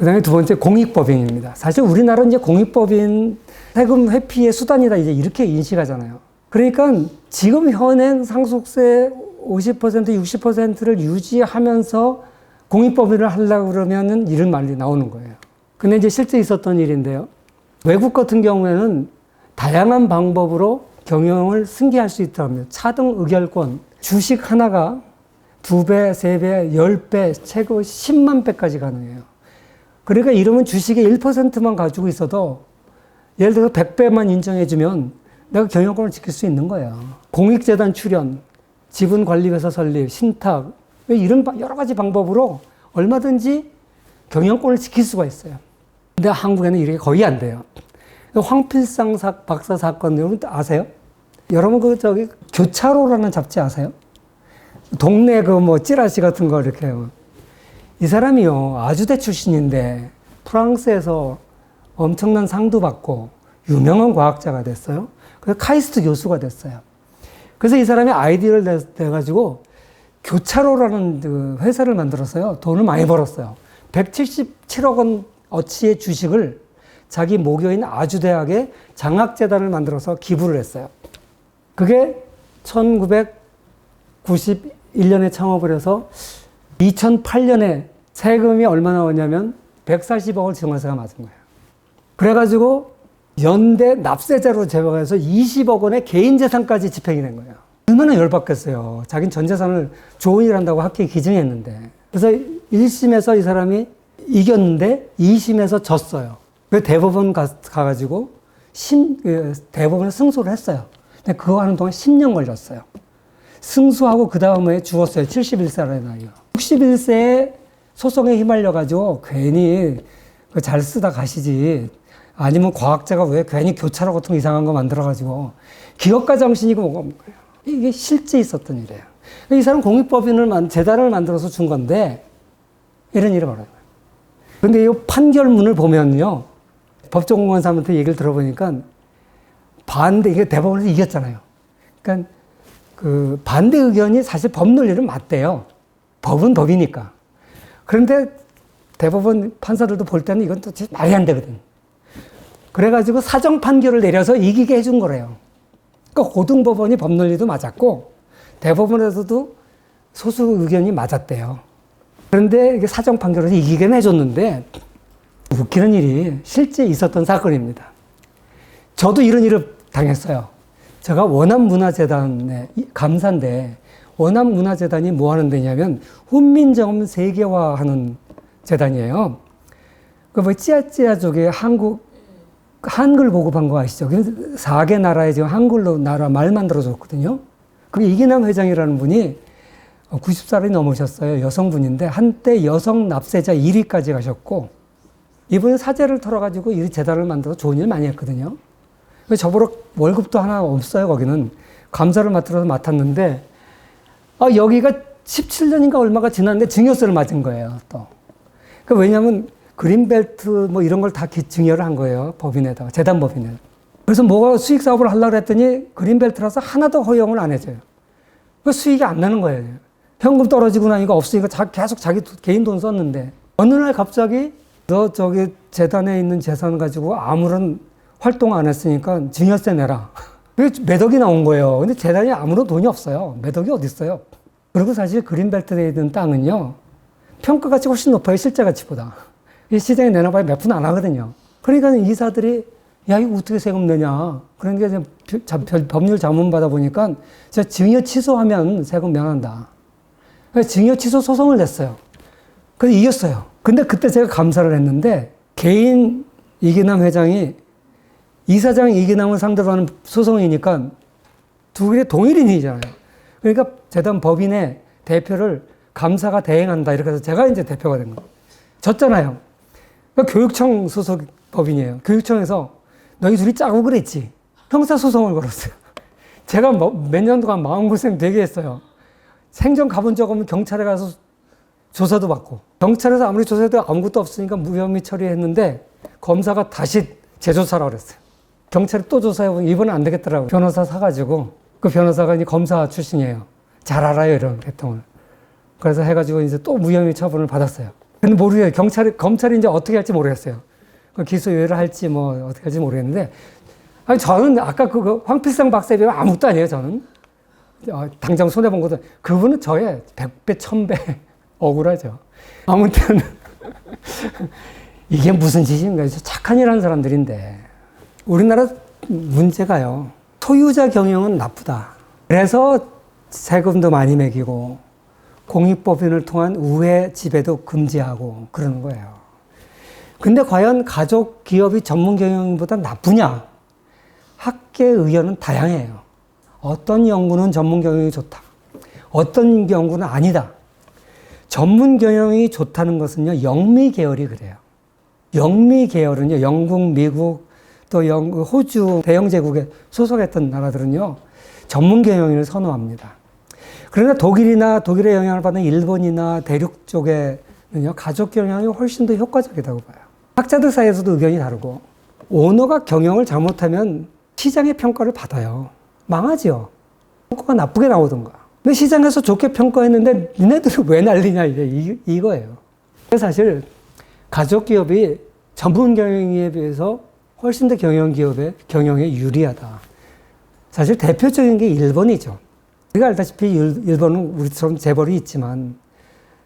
그 다음에 두 번째 공익법인입니다. 사실 우리나라는 이제 공익법인 세금 회피의 수단이다 이제 이렇게 인식하잖아요. 그러니까 지금 현행 상속세 50% 60%를 유지하면서 공익법인을 하려고 그러면은 이런 말이 나오는 거예요. 근데 이제 실제 있었던 일인데요. 외국 같은 경우에는 다양한 방법으로 경영을 승계할 수 있다면 차등 의결권, 주식 하나가 두 배, 세 배, 열 배, 최고 10만 배까지 가능해요. 그러니까 이러면 주식의 1%만 가지고 있어도 예를 들어 100배만 인정해주면 내가 경영권을 지킬 수 있는 거예요. 공익재단 출연, 지분관리회사 설립, 신탁, 이런 여러 가지 방법으로 얼마든지 경영권을 지킬 수가 있어요. 근데 한국에는 이게 거의 안 돼요. 황필상 사, 박사 사건 여러분 아세요? 여러분 그 저기 교차로라는 잡지 아세요? 동네 그 뭐 찌라시 같은 거 이렇게. 이 사람이요 아주대 출신인데 프랑스에서 엄청난 상도 받고 유명한 과학자가 됐어요. 그래서 카이스트 교수가 됐어요. 그래서 이 사람이 아이디어를 내, 내가지고 교차로라는 그 회사를 만들었어요. 돈을 많이 벌었어요. 177억 원 어치의 주식을 자기 모교인 아주대학에 장학재단을 만들어서 기부를 했어요. 그게 1991년에 창업을 해서 2008년에 세금이 얼마 나왔냐면 140억을 증여세가 맞은 거예요. 그래가지고 연대 납세자로 제명해서 20억 원의 개인 재산까지 집행이 된 거예요. 얼마나 열받겠어요. 자기는 전 재산을 일 한다고 학회에 기증했는데. 그래서 1심에서 이 사람이 이겼는데 2심에서 졌어요. 그 대법원 가, 가가지고 심, 그 대법원에 승소를 했어요. 근데 그거 하는 동안 10년 걸렸어요. 승소하고 그 다음에 죽었어요. 71살의 나이요. 61세에 소송에 휘말려 가지고 괜히 그잘 쓰다 가시지. 아니면 과학자가 왜 괜히 교차로 같은 거 이상한 거 만들어 가지고 기업가 정신이고 뭐가 이게 실제 있었던 일이에요. 이 사람 공익법인을 재단을 만들어서 준 건데 이런 일이 벌어요. 근데 이 판결문을 보면요. 법정공무원사한테 얘기를 들어보니까 반대, 이게 대법원에서 이겼잖아요. 그러니까 그 반대 의견이 사실 법 논리는 맞대요. 법은 법이니까. 그런데 대법원 판사들도 볼 때는 이건 또 말이 안 되거든. 그래가지고 사정 판결을 내려서 이기게 해준 거래요. 그러니까 고등법원이 법 논리도 맞았고 대법원에서도 소수 의견이 맞았대요. 그런데 이게 사정 판결에서 이기게 해줬는데 웃기는 일이 실제 있었던 사건입니다. 저도 이런 일을 당했어요. 제가 원암 문화재단의 감사인데 원암 문화재단이 뭐 하는 데냐면 훈민정음 세계화하는 재단이에요. 그뭐 찌아찌아족에 한국 한글 보급한 거 아시죠? 4개 나라에 지금 한글로 나라 말 만들어줬거든요. 그 이기남 회장이라는 분이 90살이 넘으셨어요. 여성분인데 한때 여성 납세자 1위까지 가셨고 이분이 사제를 털어가지고 이 재단을 만들어서 좋은 일 많이 했거든요. 저보러 월급도 하나 없어요. 거기는 감사를 맡으러 맡았는데 아, 여기가 17년인가 얼마가 지났는데 증여세를 맞은 거예요. 또. 그 왜냐하면 그린벨트 뭐 이런 걸 다 증여를 한 거예요. 법인에다가 재단 법인에. 그래서 뭐가 수익 사업을 하려고 했더니 그린벨트라서 하나도 허용을 안 해줘요. 그 수익이 안 나는 거예요. 현금 떨어지고 나니까 없으니까 자, 계속 자기 개인 돈 썼는데 어느 날 갑자기 너 저기 재단에 있는 재산 가지고 아무런 활동 안 했으니까 증여세 내라. 매덕이 나온 거예요. 근데 재단이 아무런 돈이 없어요. 매덕이 어디 있어요? 그리고 사실 그린벨트에 있는 땅은요. 평가 가치 훨씬 높아요. 실제 가치보다. 이 시장에 내놔봐야 몇 푼 안 하거든요. 그러니까 이사들이 야, 이거 어떻게 세금 내냐. 그러니까 이제 법률 자문 받아 보니까 제가 증여 취소하면 세금 면한다. 증여 취소 소송을 냈어요. 그래서 이겼어요. 근데 그때 제가 감사를 했는데 개인 이기남 회장이 이사장 이기남을 상대로 하는 소송이니까 두 개의 동일인이잖아요. 그러니까 재단 법인의 대표를 감사가 대행한다. 이렇게 해서 제가 이제 대표가 된 거예요. 졌잖아요. 그러니까 교육청 소속 법인이에요. 교육청에서 너희 둘이 짜고 그랬지. 형사소송을 걸었어요. 제가 뭐 몇년 동안 마음고생 되게 했어요. 생전 가본 적 없는 경찰에 가서 조사도 받고 경찰에서 아무리 조사해도 아무것도 없으니까 무혐의 처리했는데 검사가 다시 재조사라고 그랬어요. 경찰이 또 조사해보면 이번엔 안 되겠더라고요. 변호사 사가지고 그 변호사가 이제 검사 출신이에요. 잘 알아요 이런 계통을. 그래서 해가지고 이제 또 무혐의 처분을 받았어요. 근데 모르겠어요. 경찰이, 검찰이 이제 어떻게 할지 모르겠어요. 그 기소유예를 할지 뭐 어떻게 할지 모르겠는데, 아니, 저는 아까 그 황필상 박사에 비하면 아무것도 아니에요, 저는. 어, 당장 손해본 것도, 그분은 저의 100배, 1000배 억울하죠. 아무튼, 이게 무슨 짓인가. 착한 일 하는 사람들인데. 우리나라 문제가요. 소유자 경영은 나쁘다. 그래서 세금도 많이 매기고, 공익법인을 통한 우회 지배도 금지하고 그러는 거예요. 근데 과연 가족 기업이 전문 경영보다 나쁘냐? 학계 의견은 다양해요. 어떤 연구는 전문 경영이 좋다. 어떤 연구는 아니다. 전문 경영이 좋다는 것은요, 영미 계열이 그래요. 영미 계열은요, 영국, 미국, 또 영, 호주 대영 제국에 소속했던 나라들은요, 전문 경영을 선호합니다. 그러나 독일이나 독일의 영향을 받는 일본이나 대륙 쪽에는요, 가족 경영이 훨씬 더 효과적이라고 봐요. 학자들 사이에서도 의견이 다르고, 오너가 경영을 잘못하면 시장의 평가를 받아요. 망하죠. 평가가 나쁘게 나오던가. 근데 시장에서 좋게 평가했는데 니네들이 왜 난리냐 이게 이, 이거예요. 사실 가족 기업이 전문 경영에 비해서 훨씬 더 경영 기업의 경영에 유리하다. 사실 대표적인 게 일본이죠. 우리가 알다시피 일, 본은 우리처럼 재벌이 있지만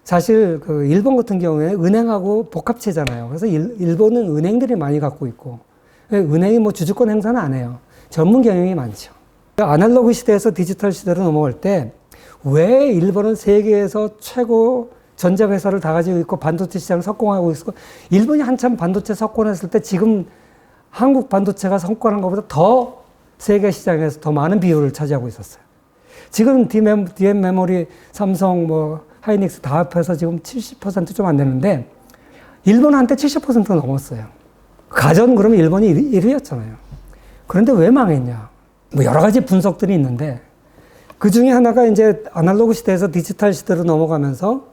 사실 그 일본 같은 경우에 은행하고 복합체잖아요. 그래서 일, 일본은 은행들이 많이 갖고 있고 은행이 뭐 주주권 행사는 안 해요. 전문 경영이 많죠. 아날로그 시대에서 디지털 시대로 넘어갈 때왜 일본은 세계에서 최고 전자회사를 다 가지고 있고 반도체 시장을 석권하고 있고 일본이 한참 반도체 석권했을 때 지금 한국 반도체가 석권한 것보다 더 세계 시장에서 더 많은 비율을 차지하고 있었어요. 지금 DM, DM 메모리, 삼성, 뭐 하이닉스 다 합해서 지금 70%좀 안 되는데 일본 한테 70%가 넘었어요. 가전 그러면 일본이 1위였잖아요. 그런데 왜 망했냐? 뭐 여러 가지 분석들이 있는데 그 중에 하나가 이제 아날로그 시대에서 디지털 시대로 넘어가면서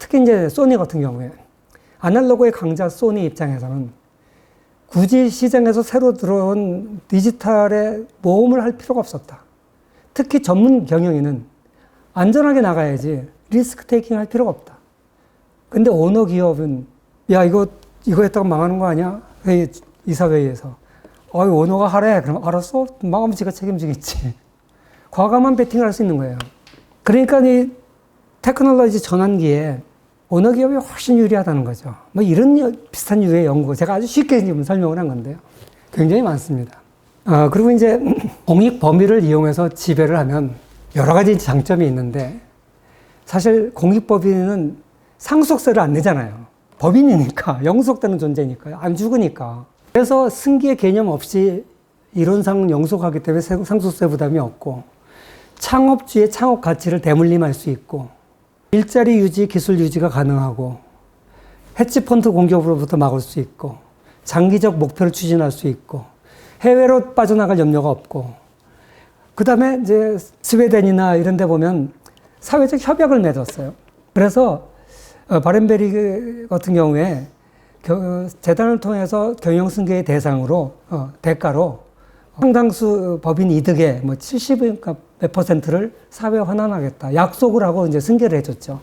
특히 이제 소니 같은 경우에 아날로그의 강자 소니 입장에서는 굳이 시장에서 새로 들어온 디지털에 모험을 할 필요가 없었다. 특히 전문 경영인은 안전하게 나가야지 리스크 테이킹 할 필요가 없다. 근데 오너 기업은 야 이거 이거 했다가 망하는 거 아니야? 회의 이사회의에서 어이 오너가 하래. 그럼 알았어. 망하면 지가 책임지겠지. 과감한 베팅을 할 수 있는 거예요. 그러니까 이 테크놀로지 전환기에 오너 기업이 훨씬 유리하다는 거죠. 뭐 이런 비슷한 유의 연구, 제가 아주 쉽게 지금 설명을 한 건데요. 굉장히 많습니다. 아, 그리고 이제 공익 범위를 이용해서 지배를 하면 여러 가지 장점이 있는데 사실 공익법인은 상속세를 안 내잖아요. 법인이니까, 영속되는 존재니까요. 안 죽으니까. 그래서 승기의 개념 없이 이론상 영속하기 때문에 상속세 부담이 없고 창업주의 창업 가치를 대물림할 수 있고 일자리 유지, 기술 유지가 가능하고 해치펀드 공격으로부터 막을 수 있고 장기적 목표를 추진할 수 있고 해외로 빠져나갈 염려가 없고 그 다음에 이제 스웨덴이나 이런 데 보면 사회적 협약을 맺었어요. 그래서 어, 바렌베리 같은 경우에 재단을 통해서 경영 승계의 대상으로 어, 대가로 상당수 법인 이득의 뭐 70몇 퍼센트를 사회에 환원하겠다. 약속을 하고 이제 승계를 해줬죠.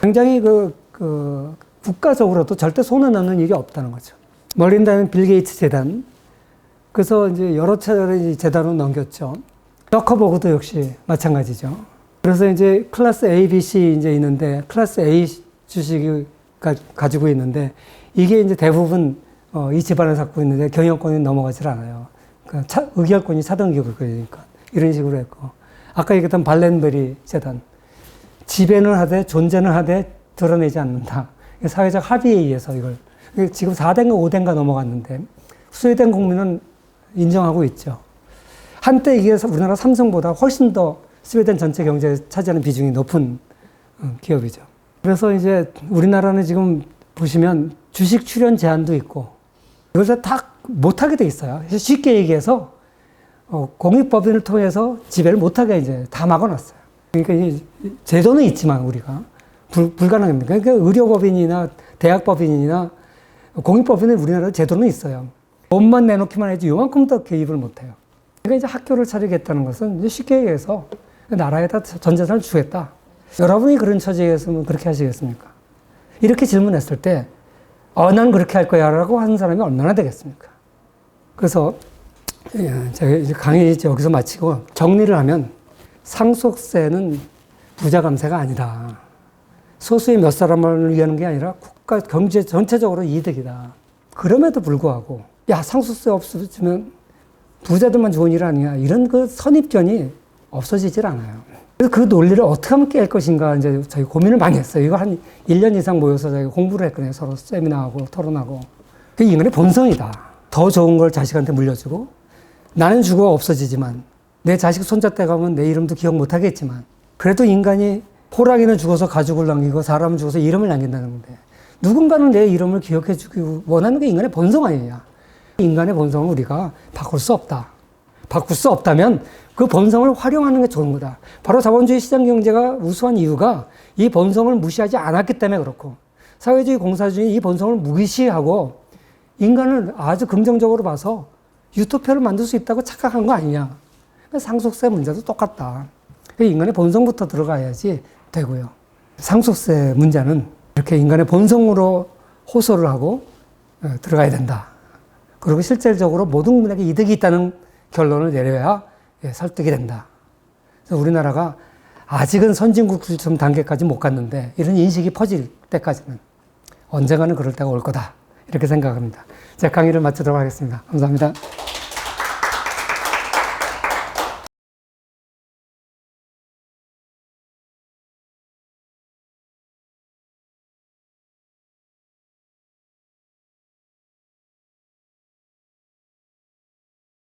굉장히 그, 그 국가적으로도 절대 손을 넣는 일이 없다는 거죠. 멀린다면 빌 게이츠 재단. 그래서 이제 여러 차례 재단으로 넘겼죠. 더커버그도 역시 마찬가지죠. 그래서 이제 클래스 A, B, C 이제 있는데 클래스 A 주식이 가지고 있는데 이게 이제 대부분 어, 이 집안을 갖고 있는데 경영권이 넘어가질 않아요. 그 차, 의결권이 차등기고 그러니까 이런 식으로 했고 아까 얘기했던 발렌베리 재단 지배는 하되 존재는 하되 드러내지 않는다. 사회적 합의에 의해서 이걸 지금 4대인가 5대인가 넘어갔는데 스웨덴 국민은 인정하고 있죠. 한때 이게 우리나라 삼성보다 훨씬 더 스웨덴 전체 경제에 차지하는 비중이 높은 어, 기업이죠. 그래서 이제 우리나라는 지금 보시면 주식 출연 제한도 있고 이것을 다 못하게 돼 있어요. 쉽게 얘기해서 어, 공익법인을 통해서 지배를 못하게 이제 다 막아놨어요. 그러니까 이제 제도는 있지만 우리가 불, 불가능합니다. 그러니까 의료법인이나 대학법인이나 공익법인은 우리나라 제도는 있어요. 돈만 내놓기만 해지 요만큼 더 개입을 못해요. 그러니까 이제 학교를 차리겠다는 것은 쉽게 얘기해서 나라에다 전 재산을 주겠다. 여러분이 그런 처지에 있으면 그렇게 하시겠습니까? 이렇게 질문했을 때, 어, 난 그렇게 할 거야 라고 하는 사람이 얼마나 되겠습니까? 그래서 예, 제가 강의 여기서 마치고 정리를 하면 상속세는 부자 감세가 아니다. 소수의 몇 사람을 위하는 게 아니라 국가 경제 전체적으로 이득이다. 그럼에도 불구하고 야 상속세 없어지면 부자들만 좋은 일 아니야 이런 그 선입견이 없어지질 않아요. 그 논리를 어떻게 하면 깰 것인가 이제 저희 고민을 많이 했어요. 이거 한 1년 이상 모여서 저희 공부를 했거든요. 서로 세미나하고 토론하고. 그 인간의 본성이다. 더 좋은 걸 자식한테 물려주고 나는 죽어 없어지지만 내 자식 손자 때 가면 내 이름도 기억 못 하겠지만 그래도 인간이 호랑이는 죽어서 가죽을 남기고 사람은 죽어서 이름을 남긴다는 건데 누군가는 내 이름을 기억해 주기 원하는 게 인간의 본성 아니냐. 인간의 본성을 우리가 바꿀 수 없다. 바꿀 수 없다면 그 본성을 활용하는 게 좋은 거다. 바로 자본주의 시장 경제가 우수한 이유가 이 본성을 무시하지 않았기 때문에 그렇고 사회주의 공사주의 이 본성을 무시하고 인간을 아주 긍정적으로 봐서 유토피아를 만들 수 있다고 착각한 거 아니냐. 상속세 문제도 똑같다. 인간의 본성부터 들어가야지 되고요. 상속세 문제는 이렇게 인간의 본성으로 호소를 하고 어, 들어가야 된다. 그리고 실질적으로 모든 국민에게 이득이 있다는 결론을 내려야 예, 설득이 된다. 그래서 우리나라가 아직은 선진국 좀 단계까지 못 갔는데 이런 인식이 퍼질 때까지는 언젠가는 그럴 때가 올 거다. 이렇게 생각합니다. 제 강의를 마치도록 하겠습니다. 감사합니다.